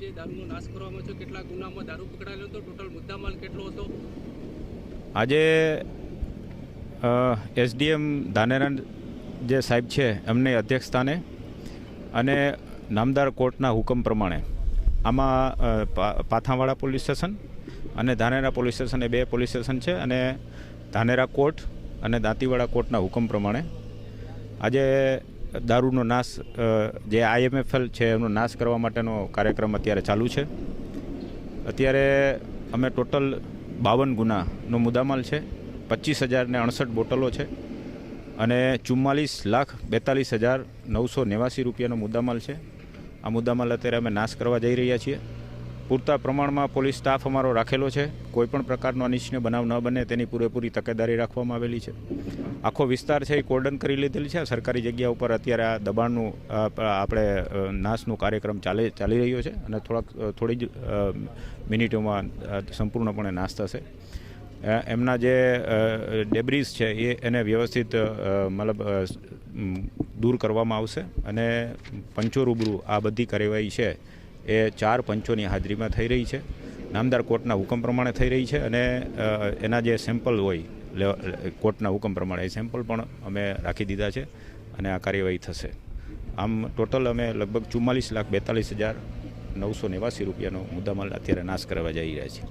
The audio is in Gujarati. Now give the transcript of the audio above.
જે દારૂનો નાશ કરવામાં છે, કેટલા ગુનામાં દારૂ પકડાયેલો હતો, ટોટલ મુદ્દામાલ કેટલો હતો? આજે એસડીએમ ધાનેરા જે સાહેબ છે, એમની અધ્યક્ષસ્થાને અને નામદાર કોર્ટના હુકમ પ્રમાણે આમાં પાથાવાડા પોલીસ સ્ટેશન અને ધાનેરા પોલીસ સ્ટેશન એ બે પોલીસ સ્ટેશન છે અને ધાનેરા કોર્ટ અને દાંતીવાડા કોર્ટના હુકમ પ્રમાણે આજે દારૂનો નાશ જે આઈએમએફએલ છે એનો નાશ કરવા માટેનો કાર્યક્રમ અત્યારે ચાલુ છે. અત્યારે અમે ટોટલ બાવન ગુનાનો મુદ્દામાલ છે. પચીસ હજારને અડસઠ બોટલો છે અને ચુમ્માલીસ લાખ બેતાલીસ હજાર નવસો નેવાસી રૂપિયાનો મુદ્દામાલ છે. આ મુદ્દામાલ અત્યારે અમે નાશ કરવા જઈ રહ્યા છીએ. પૂરતા પ્રમાણમાં પોલીસ સ્ટાફ અમારો રાખેલો છે. કોઈપણ પ્રકારનો અનિચ્છનીય બનાવ ન બને તેની પૂરેપૂરી તકેદારી રાખવામાં આવેલી છે. આખો વિસ્તાર છે એ કોર્ડન કરી લીધેલી છે. સરકારી જગ્યા ઉપર અત્યારે આ દબાણનું આપણે નાશનું કાર્યક્રમ ચાલે, ચાલી રહ્યો છે અને થોડાક થોડી જ મિનિટોમાં સંપૂર્ણપણે નાશ થશે. એમના જે ડેબ્રીઝ છે એ એને વ્યવસ્થિત મતલબ દૂર કરવામાં આવશે અને પંચો રૂબરૂ આ બધી કાર્યવાહી છે એ ચાર પંચોની હાજરીમાં થઈ રહી છે. નામદાર કોર્ટના હુકમ પ્રમાણે થઈ રહી છે અને એના જે સેમ્પલ હોય કોર્ટના હુકમ પ્રમાણે એ સેમ્પલ પણ અમે રાખી દીધા છે અને આ કાર્યવાહી થશે. આમ ટોટલ અમે લગભગ ચુમ્માલીસ લાખ બેતાલીસ હજાર નવસો નેવાસી રૂપિયાનો મુદ્દામાલ અત્યારે નાશ કરવા જઈ રહ્યા છીએ.